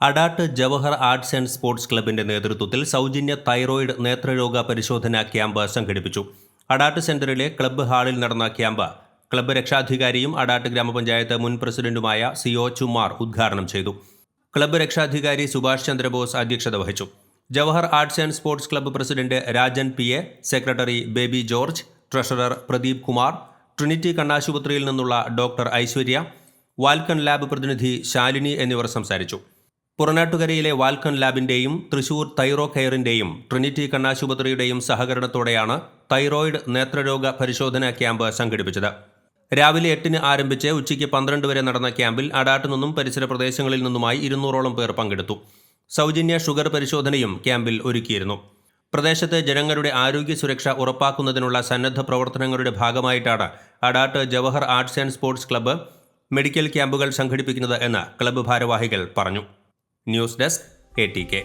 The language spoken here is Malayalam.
Adat Jawahar arts and sports ക്ലബിന്റെ നേതൃത്വത്തിൽ സൗജന്യ തൈറോയിഡ് നേത്രരോഗ പരിശോധനാ ക്യാമ്പ് സംഘടിപ്പിച്ചു. അഡാട്ട് സെന്ററിലെ ക്ലബ്ബ് ഹാളിൽ നടന്ന ക്യാമ്പ് ക്ലബ്ബ് രക്ഷാധികാരിയും അഡാട്ട് ഗ്രാമപഞ്ചായത്ത് മുൻ പ്രസിഡന്റുമായ സിഒ ചുമാർ ഉദ്ഘാടനം ചെയ്തു. ക്ലബ്ബ് രക്ഷാധികാരി സുഭാഷ് ചന്ദ്രബോസ് അധ്യക്ഷത വഹിച്ചു. Jawahar arts and sports club president Rajan P A secretary Baby George treasurer Pradeep Kumar Trinity കണ്ണാശുപത്രിയിൽ നിന്നുള്ള ഡോക്ടർ ഐശ്വര്യ വാൽക്കൺ ലാബ് പ്രതിനിധി ശാലിനി എന്നിവർ സംസാരിച്ചു. പുറനാട്ടുകരയിലെ വാൽക്കൺ ലാബിന്റെയും തൃശൂർ തൈറോ കെയറിന്റെയും ട്രിനിറ്റി കണ്ണാശുപത്രിയുടെയും സഹകരണത്തോടെയാണ് തൈറോയിഡ് നേത്രരോഗ പരിശോധനാ ക്യാമ്പ് സംഘടിപ്പിച്ചത്. രാവിലെ എട്ടിന് ആരംഭിച്ച് ഉച്ചയ്ക്ക് പന്ത്രണ്ട് വരെ നടന്ന ക്യാമ്പിൽ അടാട്ട് നിന്നും പരിസര പ്രദേശങ്ങളിൽ നിന്നുമായി ഇരുന്നൂറോളം പേർ പങ്കെടുത്തു. സൗജന്യ ഷുഗർ പരിശോധനയും ക്യാമ്പിൽ ഒരുക്കിയിരുന്നു. പ്രദേശത്തെ ജനങ്ങളുടെ ആരോഗ്യ സുരക്ഷ ഉറപ്പാക്കുന്നതിനുള്ള സന്നദ്ധ പ്രവർത്തനങ്ങളുടെ ഭാഗമായിട്ടാണ് Adat Jawahar arts and sports club medical ക്യാമ്പുകൾ സംഘടിപ്പിക്കുന്നത് എന്ന് ക്ലബ്ബ് ഭാരവാഹികൾ പറഞ്ഞു. News desk A T K